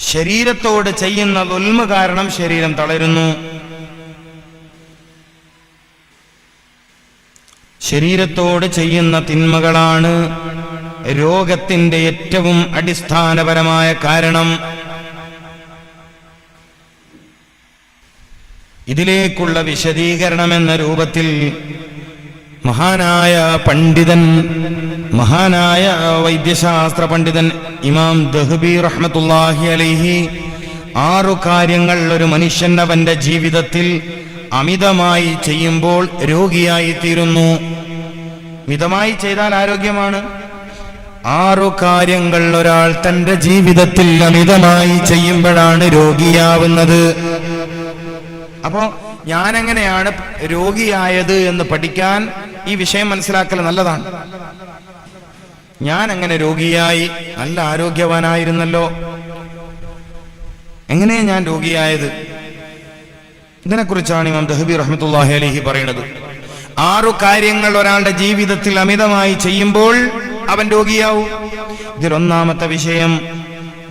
ശരീരത്തോട് ചെയ്യുന്ന ദുൽമ കാരണം ശരീരം തളരുന്നു. ശരീരത്തോട് ചെയ്യുന്ന തിന്മകളാണ് രോഗത്തിന്റെ ഏറ്റവും അടിസ്ഥാനപരമായ കാരണം. ഇതിലേക്കുള്ള വിശദീകരണം എന്ന രൂപത്തിൽ മഹാനായ പണ്ഡിതൻ മഹാനായ വൈദ്യശാസ്ത്ര പണ്ഡിതൻ ഇമാം ദഹബി റഹ്മത്തുല്ലാഹി അലൈഹി ആറു കാര്യങ്ങൾ ഒരു മനുഷ്യൻ അവന്റെ ജീവിതത്തിൽ അമിതമായി ചെയ്യുമ്പോൾ രോഗിയായി തീരുന്നു മിതമായി ചെയ്താൽ ആരോഗ്യമാണ്. ആറു കാര്യങ്ങൾ ഒരാൾ തന്റെ ജീവിതത്തിൽ അമിതമായി ചെയ്യുമ്പോഴാണ് രോഗിയാവുന്നത്. അപ്പോ ഞാനെങ്ങനെയാണ് രോഗിയായത് എന്ന് പഠിക്കാൻ ഈ വിഷയം മനസ്സിലാക്കൽ നല്ലതാണ്. ഞാൻ അങ്ങനെ രോഗിയായി നല്ല ആരോഗ്യവാനായിരുന്നല്ലോ. എങ്ങനെ ഞാൻ രോഗിയായത്? ഇതിനെക്കുറിച്ചാണ് ഇമാം ദഹബി റഹ്മത്തുല്ലാഹി അലഹി പറയുന്നത്. ആറു കാര്യങ്ങൾ ഒരാളുടെ ജീവിതത്തിൽ അമിതമായി ചെയ്യുമ്പോൾ അവൻ രോഗിയാവും. ഇതിലൊന്നാമത്തെ വിഷയം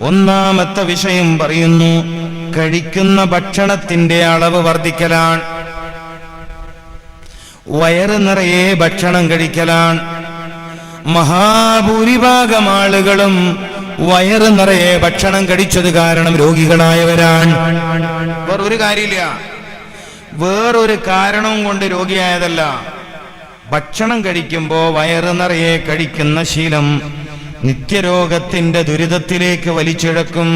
ഒന്നാമത്തെ വിഷയം പറയുന്നു കഴിക്കുന്ന ഭക്ഷണത്തിന്റെ അളവ് വർദ്ധിക്കലാണ്. വയറ് നിറയെ ഭക്ഷണം കഴിക്കലാണ്. മഹാഭൂരിഭാഗം ആളുകളും വയറ് നിറയെ ഭക്ഷണം കഴിച്ചത് കാരണം രോഗികളായവരാണ്. വേറൊരു കാര്യമില്ല. വേറൊരു കാരണവും കൊണ്ട് രോഗിയായതല്ല. ഭക്ഷണം കഴിക്കുമ്പോ വയറ് നിറയെ കഴിക്കുന്ന ശീലം നിത്യരോഗത്തിന്റെ ദുരിതത്തിലേക്ക് വലിച്ചിഴക്കും.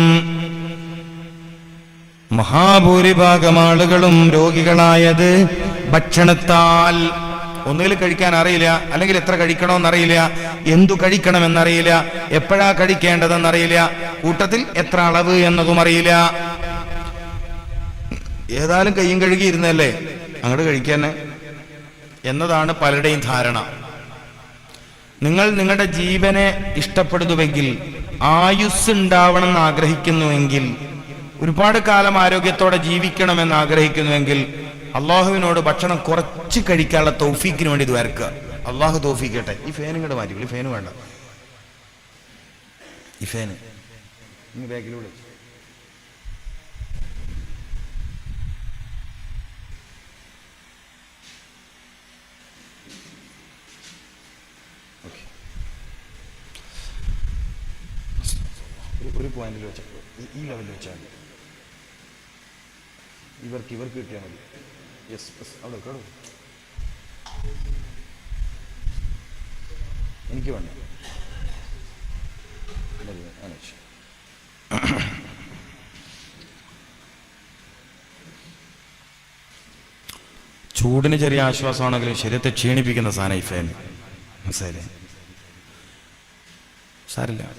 മഹാഭൂരിഭാഗം ആളുകളും രോഗികളായത് ഭക്ഷണത്താൽ ഒന്നുകിൽ കഴിക്കാൻ അറിയില്ല അല്ലെങ്കിൽ എത്ര കഴിക്കണമെന്നറിയില്ല എന്തു കഴിക്കണമെന്നറിയില്ല എപ്പോഴാ കഴിക്കേണ്ടതെന്നറിയില്ല കൂട്ടത്തിൽ എത്ര അളവ് എന്നതും അറിയില്ല ഏതായാലും കയ്യും കഴുകി ഇരുന്നല്ലേ? അങ്ങോട്ട് കഴിക്കാൻ എന്നതാണ് പലരുടെയും ധാരണ. നിങ്ങൾ നിങ്ങളുടെ ജീവനെ ഇഷ്ടപ്പെടുന്നുവെങ്കിൽ ആയുസ് ഉണ്ടാവണം എന്ന് ആഗ്രഹിക്കുന്നുവെങ്കിൽ ഒരുപാട് കാലം ആരോഗ്യത്തോടെ ജീവിക്കണമെന്ന് ആഗ്രഹിക്കുന്നുവെങ്കിൽ അള്ളാഹുവിനോട് ഭക്ഷണം കുറച്ച് കഴിക്കാനുള്ള തൗഫീക്കിന് വേണ്ടി ഇത് വരക്കുക. അള്ളാഹു തൗഫീക്കട്ടെ. ഈ ഫാനും കൂടെ മാറ്റി ഈ ഫാന് വേണ്ട. ഈ ഫാന് ബാക്കിലൂടെ ഒരു പോയിന്റിൽ വെച്ചാൽ ഈ ലെവലിൽ വെച്ചാൽ ഇവർക്ക് ഇവർക്ക് കിട്ടിയാൽ മതി. യെസ് യെസ് അവിടെ കേടോ എനിക്ക് വേണ്ട. വെച്ചു. ചൂടിന് ചെറിയ ആശ്വാസമാണെങ്കിലും ശരീരത്തെ ക്ഷീണിപ്പിക്കുന്ന സാധനം ഈ ഫാൻ മനസ്സിലായില്ലേ? സാരില്ല.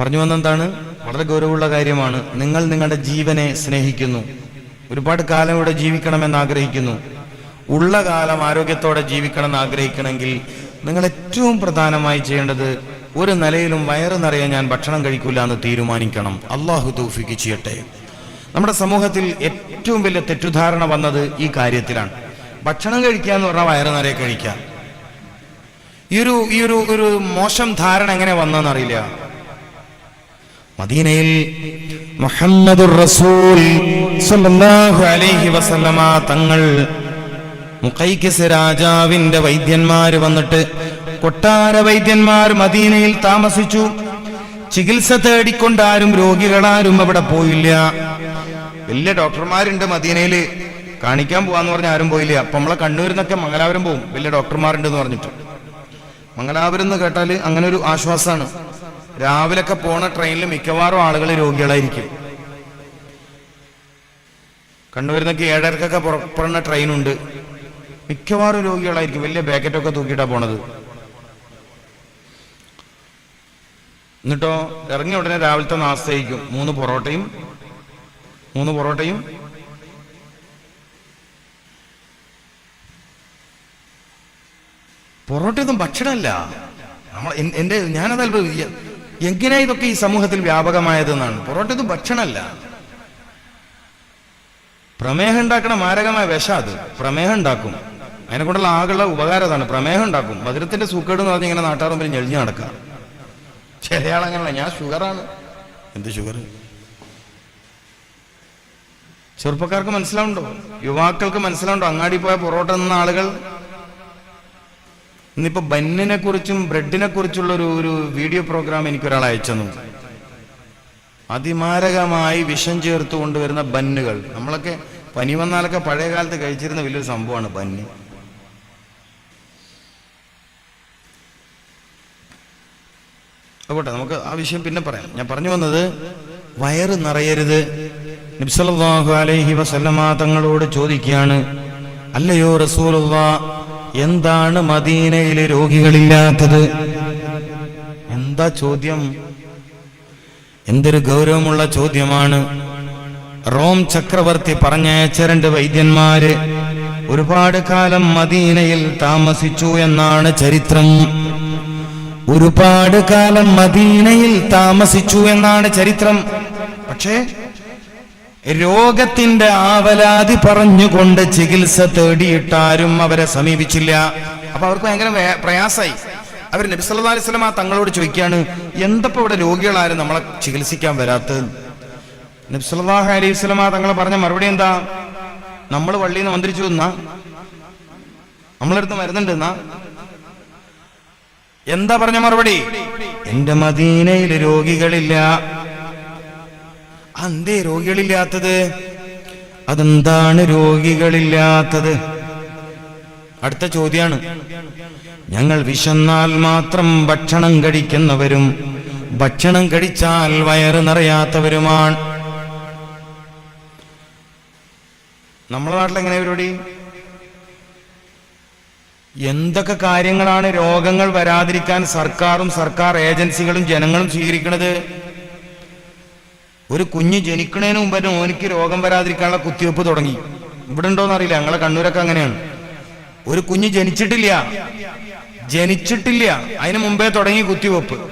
പറഞ്ഞു വന്നെന്താണ് വളരെ ഗൗരവമുള്ള കാര്യമാണ്. നിങ്ങൾ നിങ്ങളുടെ ജീവനെ സ്നേഹിക്കുന്നു. ഒരുപാട് കാലം ഇവിടെ ജീവിക്കണമെന്ന് ആഗ്രഹിക്കുന്നു. ഉള്ള കാലം ആരോഗ്യത്തോടെ ജീവിക്കണം എന്ന് ആഗ്രഹിക്കണമെങ്കിൽ നിങ്ങൾ ഏറ്റവും പ്രധാനമായി ചെയ്യേണ്ടത് ഒരു നിലയിലും വയറ് നിറയെ ഞാൻ ഭക്ഷണം കഴിക്കില്ല എന്ന് തീരുമാനിക്കണം. അള്ളാഹു തൗഫിക്ക് ചെയ്യട്ടെ. നമ്മുടെ സമൂഹത്തിൽ ഏറ്റവും വലിയ തെറ്റുധാരണ വന്നത് ഈ കാര്യത്തിലാണ്. ഭക്ഷണം കഴിക്കുക എന്ന് പറഞ്ഞാൽ വയറ് നിറയെ കഴിക്കുക. ഈ ഒരു ഈ ഒരു ഒരു മോശം ധാരണ എങ്ങനെ വന്നെന്നറിയില്ല മദീനയിൽ മുഹമ്മദുർ റസൂൽ അലൈഹി വസല്ലമ തങ്ങൾ മുഖൈക്കസ് രാജാവിന്റെ വൈദ്യന്മാർ വന്നിട്ട് കൊട്ടാര വൈദ്യന്മാർ മദീനയിൽ താമസിച്ചു. ചികിത്സ തേടിക്കൊണ്ടാരും രോഗികളാരും അവിടെ പോയില്ല. വലിയ ഡോക്ടർമാരുണ്ട് മദീനയിൽ. കാണിക്കാൻ പോവാന്ന് പറഞ്ഞ ആരും പോയില്ല. അപ്പൊ നമ്മളെ കണ്ണൂരിൽ നിന്നൊക്കെ മംഗലാപുരം പോവും. വലിയ ഡോക്ടർമാരുണ്ട് എന്ന് പറഞ്ഞിട്ട്. മംഗലാപുരം എന്ന് കേട്ടാൽ അങ്ങനെ ഒരു ആശ്വാസമാണ് രാവിലൊക്കെ പോണ ട്രെയിനിൽ മിക്കവാറും ആളുകൾ രോഗികളായിരിക്കും. കണ്ണൂരിന്നൊക്കെ ഏഴരക്കൊക്കെ പുറപ്പെടുന്ന ട്രെയിനുണ്ട്. മിക്കവാറും രോഗികളായിരിക്കും. വലിയ പാക്കറ്റൊക്കെ തൂക്കിയിട്ടാ പോണത്. എന്നിട്ടോ ഇറങ്ങിയ ഉടനെ രാവിലത്തെ നാസ്തയിക്കും മൂന്ന് പൊറോട്ടയും മൂന്ന് പൊറോട്ടയും. പൊറോട്ടയൊന്നും ഭക്ഷണമല്ല. നമ്മൾ എൻ- എന്റെ ഞാനത് എങ്ങനെ ഇതൊക്കെ ഈ സമൂഹത്തിൽ വ്യാപകമായതെന്നാണ്. പൊറോട്ട ഇത് ഭക്ഷണമല്ല. പ്രമേഹം ഉണ്ടാക്കണ മാരകമായ വിഷ അത്. പ്രമേഹം ഉണ്ടാക്കും. അതിനെ കൊണ്ടുള്ള ആകെയുള്ള ഉപകാരതാണ് പ്രമേഹം ഉണ്ടാക്കും. മധുരത്തിന്റെ സൂക്കേട് എന്ന് പറഞ്ഞാൽ ഇങ്ങനെ നാട്ടാർ ഞെളിഞ്ഞു നടക്കാം ചിലയാളങ്ങനെ ഞാൻ ഷുഗറാണ്. എന്ത് ഷുഗർ? ചെറുപ്പക്കാർക്ക് മനസ്സിലാവുണ്ടോ യുവാക്കൾക്ക് മനസ്സിലാവുണ്ടോ അങ്ങാടി പോയ പൊറോട്ട നിന്ന ആളുകൾ ഇന്നിപ്പോ ബന്നിനെ കുറിച്ചും ബ്രെഡിനെ കുറിച്ചുള്ള ഒരു ഒരു വീഡിയോ പ്രോഗ്രാം എനിക്ക് ഒരാൾ അയച്ചെന്നു. അതിമാരകമായി വിഷം ചേർത്ത് കൊണ്ടുവരുന്ന ബന്നുകൾ. നമ്മളൊക്കെ പനി വന്നാലൊക്കെ പഴയ കാലത്ത് കഴിച്ചിരുന്ന വലിയൊരു സംഭവമാണ് ബന്ന്. പോട്ടെ നമുക്ക് ആ വിഷയം പിന്നെ പറയാം. ഞാൻ പറഞ്ഞു വന്നത് വയറ് നിറയരുത്. നിബ്സലാഹു അലൈഹി വസല്ലമ തങ്ങളോട് ചോദിക്കുകയാണ് അല്ലയോ റസൂലുള്ള എന്താണ് മദീനയിലെ രോഗികളില്ലാത്തത്? എന്താ ചോദ്യം? എന്തൊരു ഗൗരവമുള്ള ചോദ്യമാണ്. റോം ചക്രവർത്തി പറഞ്ഞയച്ച രണ്ട് വൈദ്യന്മാര് ഒരുപാട് കാലം മദീനയിൽ താമസിച്ചു എന്നാണ് ചരിത്രം. ഒരുപാട് കാലം മദീനയിൽ താമസിച്ചു എന്നാണ് ചരിത്രം. പക്ഷേ രോഗത്തിന്റെ ആവലാതി പറഞ്ഞുകൊണ്ട് ചികിത്സ തേടിയിട്ടാരും അവരെ സമീപിച്ചില്ല. അപ്പൊ അവർക്ക് ഭയങ്കര പ്രയാസമായി അവർ നബി അലൈഹി വസല്ലമ തങ്ങളോട് ചോദിക്കുകയാണ് എന്തപ്പോ ഇവിടെ രോഗികളാരും നമ്മളെ ചികിത്സിക്കാൻ വരാത്തത്? നബി സല്ലല്ലാഹു അലൈഹി വസല്ലമ തങ്ങളെ പറഞ്ഞ മറുപടി എന്താ? നമ്മൾ വള്ളിയിൽ നിന്ന് മന്ത്രിച്ചു എന്നാ? നമ്മളെടുത്ത് മരുന്നുണ്ട് എന്നാ? എന്താ പറഞ്ഞ മറുപടി? എന്റെ മദീനയിൽ രോഗികളില്ല. അന്തേ രോഗികളില്ലാത്തത്? അതെന്താണ് രോഗികളില്ലാത്തത്? അടുത്ത ചോദ്യമാണ് ഞങ്ങൾ വിശന്നാൽ മാത്രം ഭക്ഷണം കഴിക്കുന്നവരും ഭക്ഷണം കഴിച്ചാൽ വയറ് നിറയാത്തവരുമാണ്. നമ്മുടെ നാട്ടിൽ എങ്ങനെ പരിപാടി? എന്തൊക്കെ കാര്യങ്ങളാണ് രോഗങ്ങൾ വരാതിരിക്കാൻ സർക്കാരും സർക്കാർ ഏജൻസികളും ജനങ്ങളും സ്വീകരിക്കുന്നത് ഒരു കുഞ്ഞ് ജനിക്കണേന് തന്നെ ഓനിക്ക് രോഗം വരാതിരിക്കാനുള്ള കുത്തിവെപ്പ് തുടങ്ങി. ഇവിടെ ഉണ്ടോന്ന് അറിയില്ല. ഞങ്ങളെ കണ്ണൂരൊക്കെ അങ്ങനെയാണ്. ഒരു കുഞ്ഞ് ജനിച്ചിട്ടില്ല. ജനിച്ചിട്ടില്ല. അതിന് മുമ്പേ തുടങ്ങി കുത്തിവെപ്പ്.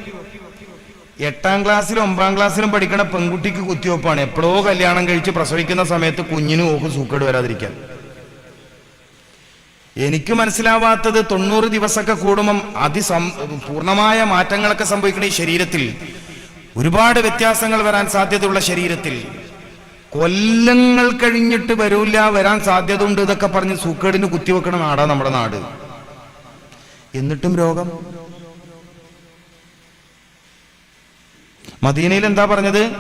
എട്ടാം ക്ലാസ്സിലും ഒമ്പതാം ക്ലാസ്സിലും പഠിക്കുന്ന പെൺകുട്ടിക്ക് കുത്തിവെപ്പാണ്. എപ്പോഴോ കല്യാണം കഴിച്ച് പ്രസവിക്കുന്ന സമയത്ത് കുഞ്ഞിന് ഓക്ക് സൂക്കേട് വരാതിരിക്കാൻ. എനിക്ക് മനസ്സിലാവാത്തത് തൊണ്ണൂറ് ദിവസമൊക്കെ കൂടുമ്പം അതിസം പൂർണമായ മാറ്റങ്ങളൊക്കെ സംഭവിക്കുന്ന ഈ ശരീരത്തിൽ. ഒരുപാട് വ്യത്യാസങ്ങൾ വരാൻ സാധ്യതയുള്ള ശരീരത്തിൽ. കൊല്ലങ്ങൾ കഴിഞ്ഞിട്ട് വരൂല വരാൻ സാധ്യത ഉണ്ട് ഇതൊക്കെ പറഞ്ഞ് സൂക്കേടിന് കുത്തിവെക്കണ നാടാ നമ്മുടെ നാട്. എന്നിട്ടും രോഗം? മദീനയിൽ എന്താ പറഞ്ഞത്?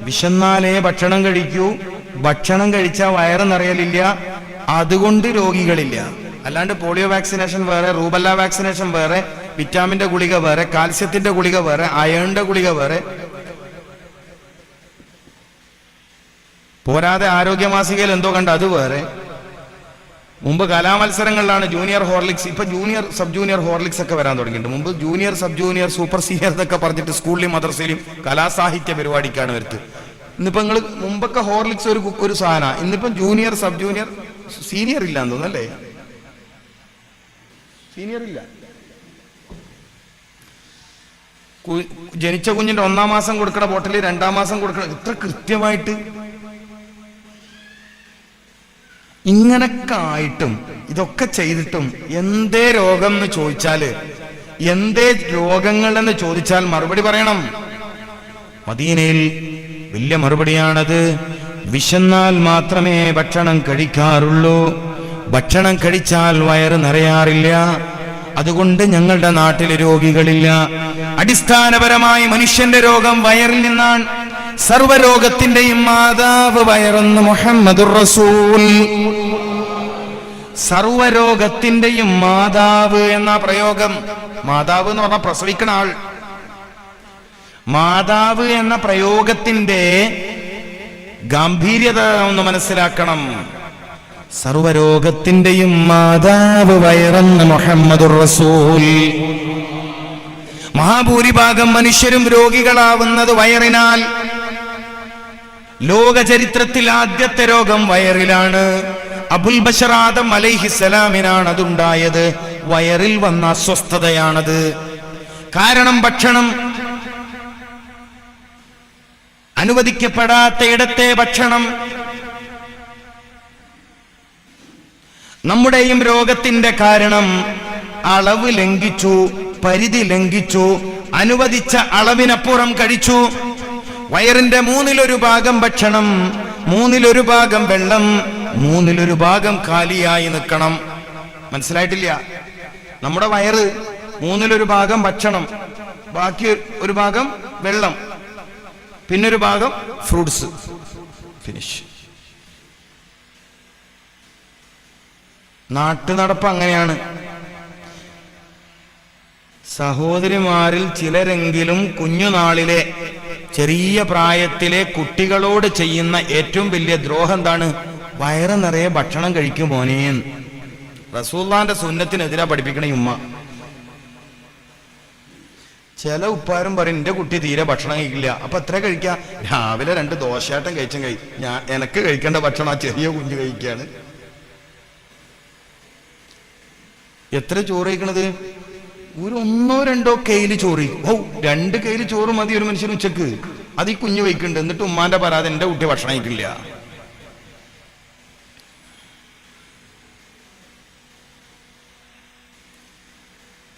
വിശന്നാലേ ഭക്ഷണം കഴിക്കൂ. ഭക്ഷണം കഴിച്ചാൽ വയറ് നിറയലില്ല. അതുകൊണ്ട് രോഗികളില്ല. അല്ലാണ്ട് പോളിയോ വാക്സിനേഷൻ വേറെ റൂബല്ല വാക്സിനേഷൻ വേറെ വിറ്റാമിന്റെ ഗുളിക വേറെ കാൽസ്യത്തിന്റെ ഗുളിക വേറെ അയണിന്റെ ഗുളിക വേറെ പോരാതെ ആരോഗ്യ മാസികയിൽ എന്തോ കണ്ട അത് വേറെ. മുമ്പ് കലാമത്സരങ്ങളിലാണ് ജൂനിയർ ഹോർലിക്സ് ഇപ്പൊ ജൂനിയർ സബ് ജൂനിയർ ഹോർലിക്സ് ഒക്കെ വരാൻ തുടങ്ങിയിട്ടുണ്ട്. മുമ്പ് junior sub junior super senior എന്നൊക്കെ പറഞ്ഞിട്ട് സ്കൂളിലും മദ്രസയിലും കലാസാഹിത്യ പരിപാടിക്കാണ് വരുത്ത്. ഇന്നിപ്പോ നിങ്ങൾ മുമ്പൊക്കെ ഹോർലിക്സ് ഒരു ഒരു സാധന. ഇന്നിപ്പം ജൂനിയർ സബ് ജൂനിയർ സീനിയർ ഇല്ല എന്ന് തോന്നുന്നല്ലേ സീനിയർ ഇല്ല. ജനിച്ച കുഞ്ഞിന്റെ ഒന്നാം മാസം കൊടുക്കണ ബോട്ടിൽ രണ്ടാം മാസം കൊടുക്കണ ഇത്ര കൃത്യമായിട്ട് ഇങ്ങനൊക്കെ ആയിട്ടും ഇതൊക്കെ ചെയ്തിട്ടും എന്തേ രോഗം എന്ന് ചോദിച്ചാൽ എന്തേ രോഗങ്ങൾ എന്ന് ചോദിച്ചാൽ മറുപടി പറയണം. മദീനയിൽ വലിയ മറുപടിയാണത്. വിശന്നാൽ മാത്രമേ ഭക്ഷണം കഴിക്കാറുള്ളൂ. ഭക്ഷണം കഴിച്ചാൽ വയറ് നിറയാറില്ല. അതുകൊണ്ട് ഞങ്ങളുടെ നാട്ടിലെ രോഗികളില്ല. അടിസ്ഥാനപരമായി മനുഷ്യന്റെ രോഗം വയറിൽ നിന്നാണ് സർവരോഗത്തിന്റെയും മാതാവ് വയറുന്ന മുഹമ്മദുർ റസൂൽ. സർവരോഗത്തിന്റെയും മാതാവ് എന്ന പ്രയോഗം മാതാവ് എന്ന് പറഞ്ഞാൽ പ്രസവിക്കണ ആൾ. മാതാവ് എന്ന പ്രയോഗത്തിന്റെ ഗാംഭീര്യത ഒന്ന് മനസ്സിലാക്കണം. സർവരോഗത്തിന്റെയും മാതാവ് വയറന്ന് മുഹമ്മദുർ റസൂൽ. മഹാഭൂരിഭാഗം മനുഷ്യരും രോഗികളാവുന്നത് വയറിനാൽ ലോക ചരിത്രത്തിൽ ആദ്യത്തെ രോഗം വയറിലാണ്. അബുൽ ബഷറാദം അലൈഹിസലാമിനാണ് അതുണ്ടായത്. വയറിൽ വന്ന അസ്വസ്ഥതയാണത്. കാരണം ഭക്ഷണം അനുവദിക്കപ്പെടാത്ത ഇടത്തെ ഭക്ഷണം നമ്മുടെയും രോഗത്തിന്റെ കാരണം അളവ് ലംഘിച്ചു പരിധി ലംഘിച്ചു അനുവദിച്ച അളവിനപ്പുറം കഴിച്ചു. വയറിന്റെ മൂന്നിലൊരു ഭാഗം ഭക്ഷണം മൂന്നിലൊരു ഭാഗം വെള്ളം മൂന്നിലൊരു ഭാഗം കാലിയായി നിൽക്കണം. മനസ്സിലായിട്ടില്ല? നമ്മുടെ വയറ് മൂന്നിലൊരു ഭാഗം ഭക്ഷണം ബാക്കി ഒരു ഭാഗം വെള്ളം പിന്നൊരു ഭാഗം ഫ്രൂട്ട്സ്. ഫിനിഷ് നാട്ടു നടപ്പ് അങ്ങനെയാണ്. സഹോദരിമാരിൽ ചിലരെങ്കിലും കുഞ്ഞുനാളിലെ ചെറിയ പ്രായത്തിലെ കുട്ടികളോട് ചെയ്യുന്ന ഏറ്റവും വലിയ ദ്രോഹം എന്താണ്? വയറ് നിറയെ ഭക്ഷണം കഴിക്കും മോനെ. റസൂള്ളാന്റെ സുന്നത്തിനെതിരാ പഠിപ്പിക്കണ ഉമ്മ. ചില ഉപ്പാരും പറയും എന്റെ കുട്ടി തീരെ ഭക്ഷണം കഴിക്കില്ല. അപ്പൊ എത്ര കഴിക്കാം? രാവിലെ രണ്ട് ദോശയാട്ടം കഴിച്ചും കഴി ഞാൻ എനക്ക് കഴിക്കേണ്ട ഭക്ഷണം ആ ചെറിയ കുഞ്ഞ് കഴിക്കാണ്. എത്ര ചോറ് കഴിക്കണത്? ഒരു ഒന്നോ രണ്ടോ കയ്യിൽ ചോറി. ഓ രണ്ട് കയ്യിൽ ചോറ് മതി ഒരു മനുഷ്യൻ ഉച്ചയ്ക്ക്. അത് ഈ കുഞ്ഞു വയ്ക്കുന്നുണ്ട്. എന്നിട്ട് ഉമ്മാന്റെ പരാതി എന്റെ കുട്ടി ഭക്ഷണം കഴിക്കില്ല.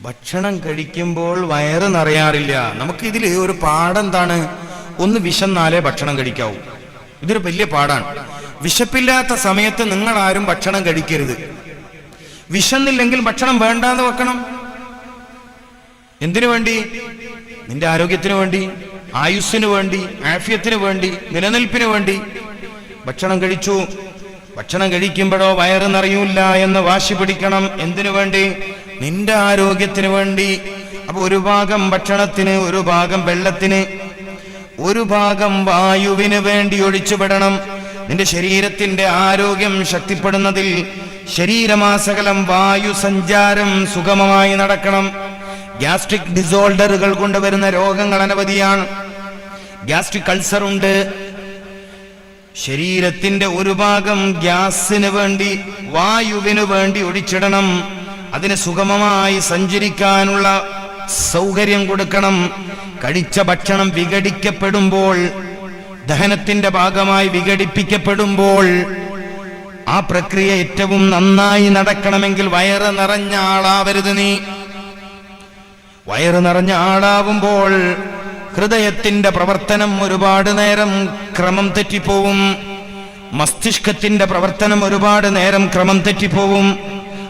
ഭക്ഷണം കഴിക്കുമ്പോൾ വയറ് നിറയാറില്ല. നമുക്ക് ഇതിൽ ഒരു പാഠം എന്താണ് ഒന്ന് വിശന്നാലേ ഭക്ഷണം കഴിക്കാവൂ. ഇതൊരു വലിയ പാടാണ്. വിശപ്പില്ലാത്ത സമയത്ത് നിങ്ങൾ ആരും ഭക്ഷണം കഴിക്കരുത്. വിശന്നില്ലെങ്കിൽ ഭക്ഷണം വേണ്ടാന്ന് വെക്കണം. എന്തിനു വേണ്ടി? നിന്റെ ആരോഗ്യത്തിന് വേണ്ടി ആയുസ്സിന് വേണ്ടി ആഫ്യത്തിന് വേണ്ടി നിലനിൽപ്പിന് വേണ്ടി. ഭക്ഷണം കഴിച്ചു. ഭക്ഷണം കഴിക്കുമ്പോഴോ വയറ് നിറയൂല എന്ന് വാശി പിടിക്കണം. എന്തിനു വേണ്ടി? നിന്റെ ആരോഗ്യത്തിന് വേണ്ടി. അപ്പൊ ഒരു ഭാഗം ഭക്ഷണത്തിന് ഒരു ഭാഗം വെള്ളത്തിന്. ഒരു ഭാഗം വായുവിന് വേണ്ടി ഒഴിച്ചുപെടണം നിന്റെ ശരീരത്തിന്റെ ആരോഗ്യം ശക്തിപ്പെടുന്നതിൽ ശരീരമാസകലം വായു സഞ്ചാരം സുഗമമായി നടക്കണം. ഗ്യാസ്ട്രിക് ഡിസോൾഡറുകൾ കൊണ്ടുവരുന്ന രോഗങ്ങൾ അനവധിയാണ്. ഗ്യാസ്ട്രിക് അൾസർ ഉണ്ട്. ശരീരത്തിന്റെ ഒരു ഭാഗം ഗ്യാസിന് വേണ്ടി വായുവിന് വേണ്ടി ഒഴിച്ചിടണം. അതിന് സുഗമമായി സഞ്ചരിക്കാനുള്ള സൗകര്യം കൊടുക്കണം. കഴിച്ച ഭക്ഷണം വിഘടിക്കപ്പെടുമ്പോൾ ദഹനത്തിന്റെ ഭാഗമായി വിഘടിപ്പിക്കപ്പെടുമ്പോൾ ആ പ്രക്രിയ ഏറ്റവും നന്നായി നടക്കണമെങ്കിൽ വയറ് നിറഞ്ഞ ആളാവരുത് നീ. വയറ് നിറഞ്ഞ ആളാവുമ്പോൾ ഹൃദയത്തിന്റെ പ്രവർത്തനം ഒരുപാട് നേരം ക്രമം തെറ്റിപ്പോവും. മസ്തിഷ്കത്തിന്റെ പ്രവർത്തനം ഒരുപാട് നേരം ക്രമം തെറ്റിപ്പോവും.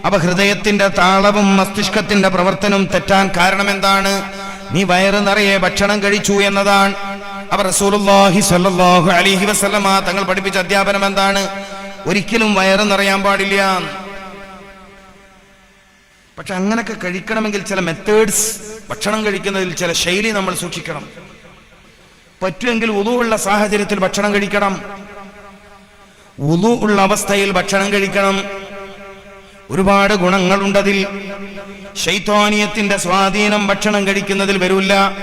അപ്പൊ ഹൃദയത്തിന്റെ താളവും മസ്തിഷ്കത്തിന്റെ പ്രവർത്തനവും തെറ്റാൻ കാരണം എന്താണ് നീ വയറ് നിറയെ ഭക്ഷണം കഴിച്ചു എന്നതാണ്. അവർ അലൈഹി വസല്ലമ തങ്ങൾ പഠിപ്പിച്ച അധ്യാപനം എന്താണ്? ഒരിക്കലും വയറ് നിറയാൻ പാടില്ല. പക്ഷെ അങ്ങനൊക്കെ കഴിക്കണമെങ്കിൽ ചില മെത്തേഡ്സ് ഭക്ഷണം കഴിക്കുന്നതിൽ ചില ശൈലി നമ്മൾ സൂക്ഷിക്കണം. പറ്റുമെങ്കിൽ ഉള്ള സാഹചര്യത്തിൽ ഭക്ഷണം കഴിക്കണം. ഉതു ഉള്ള അവസ്ഥയിൽ ഭക്ഷണം കഴിക്കണം. ഒരുപാട് ഗുണങ്ങളുണ്ടതിൽ. ശൈത്താനിയത്തിന്റെ സ്വാധീനം ഭക്ഷണം കഴിക്കുന്നതിൽ വരില്ല.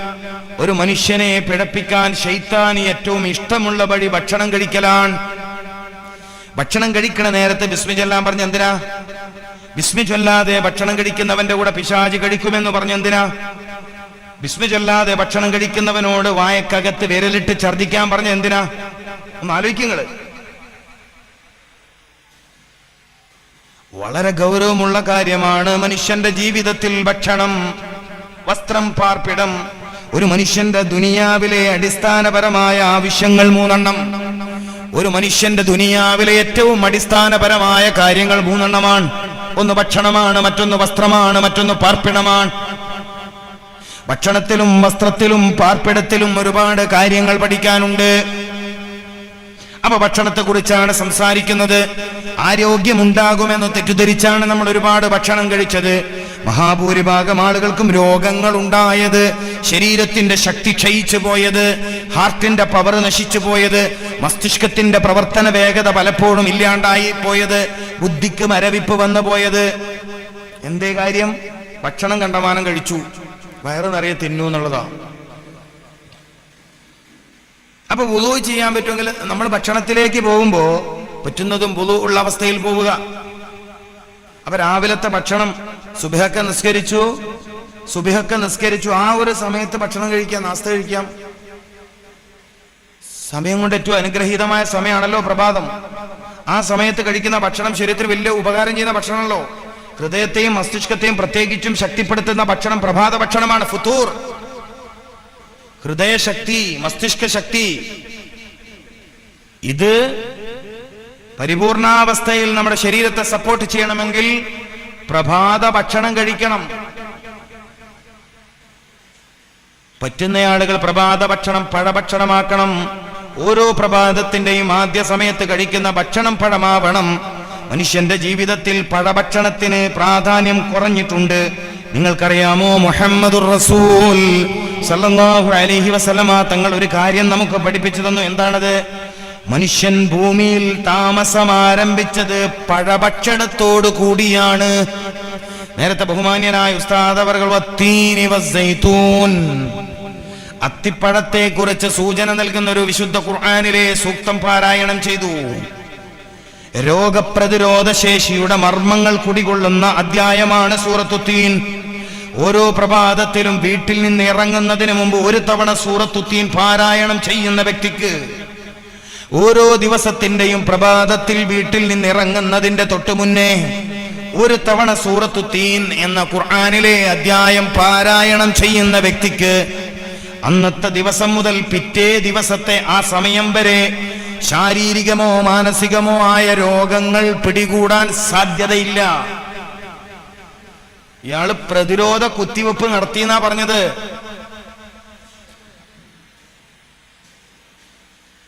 ഒരു മനുഷ്യനെ പിഴപ്പിക്കാൻ ശൈത്താനി ഏറ്റവും ഇഷ്ടമുള്ള വഴി ഭക്ഷണം കഴിക്കലാണ്. ഭക്ഷണം കഴിക്കണ നേരത്തെ ബിസ്മി ചൊല്ലാൻ പറഞ്ഞ എന്തിനാ? ബിസ്മി ചൊല്ലാതെ ഭക്ഷണം കഴിക്കുന്നവന്റെ കൂടെ പിശാചി കഴിക്കുമെന്ന് പറഞ്ഞു എന്തിനാ? ബിസ്മി ചൊല്ലാതെ ഭക്ഷണം കഴിക്കുന്നവനോട് വായക്കകത്ത് വിരലിട്ട് ഛർദിക്കാൻ പറഞ്ഞ എന്തിനാ? ഒന്ന് ആലോചിക്കുങ്ങൾ വളരെ ഗൗരവമുള്ള കാര്യമാണ് മനുഷ്യന്റെ ജീവിതത്തിൽ ഭക്ഷണം വസ്ത്രം പാർപ്പിടം. ഒരു മനുഷ്യന്റെ ദുനിയാവിലെ അടിസ്ഥാനപരമായ ആവശ്യങ്ങൾ മൂന്നെണ്ണം. ഒരു മനുഷ്യന്റെ ദുനിയാവിലെ ഏറ്റവും അടിസ്ഥാനപരമായ കാര്യങ്ങൾ മൂന്നെണ്ണമാണ്. ഒന്ന് ഭക്ഷണമാണ് മറ്റൊന്ന് വസ്ത്രമാണ് മറ്റൊന്ന് പാർപ്പിടമാണ്. ഭക്ഷണത്തിലും വസ്ത്രത്തിലും പാർപ്പിടത്തിലും ഒരുപാട് കാര്യങ്ങൾ പഠിക്കാനുണ്ട്. അപ്പൊ ഭക്ഷണത്തെ കുറിച്ചാണ് സംസാരിക്കുന്നത്. ആരോഗ്യമുണ്ടാകുമെന്ന് തെറ്റിദ്ധരിച്ചാണ് നമ്മൾ ഒരുപാട് ഭക്ഷണം കഴിച്ചത്. മഹാഭൂരിഭാഗം ആളുകൾക്കും രോഗങ്ങൾ ഉണ്ടായത് ശരീരത്തിന്റെ ശക്തി ക്ഷയിച്ചു പോയത് ഹാർട്ടിന്റെ പവർ നശിച്ചു പോയത് മസ്തിഷ്കത്തിന്റെ പ്രവർത്തന വേഗത പലപ്പോഴും ഇല്ലാണ്ടായി പോയത് ബുദ്ധിക്ക് മരവിപ്പ് വന്നു പോയത്. എന്തേ കാര്യം? ഭക്ഷണം കണ്ടമാനം കഴിച്ചു. വയറ് നിറയെ തിന്നു എന്നുള്ളതാ. അപ്പൊ വുളു ചെയ്യാൻ പറ്റുമെങ്കിൽ നമ്മൾ ഭക്ഷണത്തിലേക്ക് പോകുമ്പോ പറ്റുന്നതും വുളു ഉള്ള അവസ്ഥയിൽ പോവുക. അപ്പൊ രാവിലത്തെ ഭക്ഷണം സുബിഹക്ക നിസ്കരിച്ചു. സുബിഹക്ക നിസ്കരിച്ചു. ആ ഒരു സമയത്ത് ഭക്ഷണം കഴിക്കാം നാസ്ത കഴിക്കാം. സമയം കൊണ്ട് ഏറ്റവും അനുഗ്രഹീതമായ സമയമാണല്ലോ പ്രഭാതം. ആ സമയത്ത് കഴിക്കുന്ന ഭക്ഷണം ശരീരത്തിന് വലിയ ഉപകാരം ചെയ്യുന്ന ഭക്ഷണമല്ലോ ഹൃദയത്തെയും മസ്തിഷ്കത്തെയും പ്രത്യേകിച്ചും ശക്തിപ്പെടുത്തുന്ന ഭക്ഷണം പ്രഭാത ഭക്ഷണമാണ് ഫുത്തൂർ. ഹൃദയശക്തി മസ്തിഷ്ക ശക്തി ഇത് പരിപൂർണാവസ്ഥയിൽ നമ്മുടെ ശരീരത്തെ സപ്പോർട്ട് ചെയ്യണമെങ്കിൽ പ്രഭാത ഭക്ഷണം കഴിക്കണം. പറ്റുന്ന ആളുകൾ പ്രഭാത ഭക്ഷണം പഴഭക്ഷണമാക്കണം. ഓരോ പ്രഭാതത്തിന്റെയും ആദ്യ സമയത്ത് കഴിക്കുന്ന ഭക്ഷണം പഴമാവണം. മനുഷ്യന്റെ ജീവിതത്തിൽ പഴഭക്ഷണത്തിന് പ്രാധാന്യം കുറഞ്ഞിട്ടുണ്ട്. നിങ്ങൾക്കറിയാമോ മുഹമ്മദുർ റസൂൽ? സല്ലല്ലാഹു അലൈഹി വസല്ലമ തങ്ങൾ ഒരു കാര്യം നമുക്ക് പഠിപ്പിച്ചു തന്നു. എന്താണത്? മനുഷ്യൻ ഭൂമിയിൽ താമസം ആരംഭിച്ചത് പഴഭക്ഷണത്തോടു കൂടിയാണ്. നേരത്തെ ബഹുമാന്യനായ ഉസ്താദ് അവർ അത്തിപ്പഴത്തെ കുറിച്ച് സൂചന നൽകുന്ന ഒരു വിശുദ്ധ ഖുർആാനിലെ സൂക്തം പാരായണം ചെയ്തു. രോഗപ്രതിരോധ ശേഷിയുടെ മർമ്മങ്ങൾ കുടികൊള്ളുന്ന അധ്യായമാണ് സൂറത്തുത്തീൻ. ഓരോ പ്രഭാതത്തിലും വീട്ടിൽ നിന്ന് ഇറങ്ങുന്നതിന് മുമ്പ് ഒരു തവണ സൂറത്തുത്തീൻ പാരായണം ചെയ്യുന്ന വ്യക്തിക്ക് ഓരോ ദിവസത്തിന്റെയും പ്രഭാതത്തിൽ വീട്ടിൽ നിന്ന് ഇറങ്ങുന്നതിന്റെ തൊട്ടു മുന്നേ ഒരു തവണ സൂറത്തുത്തീൻ എന്ന ഖുർആാനിലെ അധ്യായം പാരായണം ചെയ്യുന്ന വ്യക്തിക്ക് അന്നത്തെ ദിവസം മുതൽ പിറ്റേ ദിവസത്തെ ആ സമയം വരെ ശാരീരികമോ മാനസികമോ ആയ രോഗങ്ങൾ പിടികൂടാൻ സാധ്യതയില്ല. ഇയാൾ പ്രതിരോധ കുത്തിവെപ്പ് നടത്തിയെന്നാ പറഞ്ഞത്.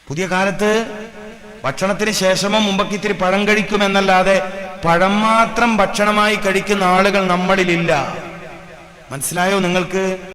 പുതിയ കാലത്ത് ഭക്ഷണത്തിന് ശേഷമോ മുമ്പൊക്കെ ഇത്തിരി പഴം കഴിക്കുമെന്നല്ലാതെ പഴം മാത്രം ഭക്ഷണമായി കഴിക്കുന്ന ആളുകൾ നമ്മളിലില്ല. മനസ്സിലായോ നിങ്ങൾക്ക്?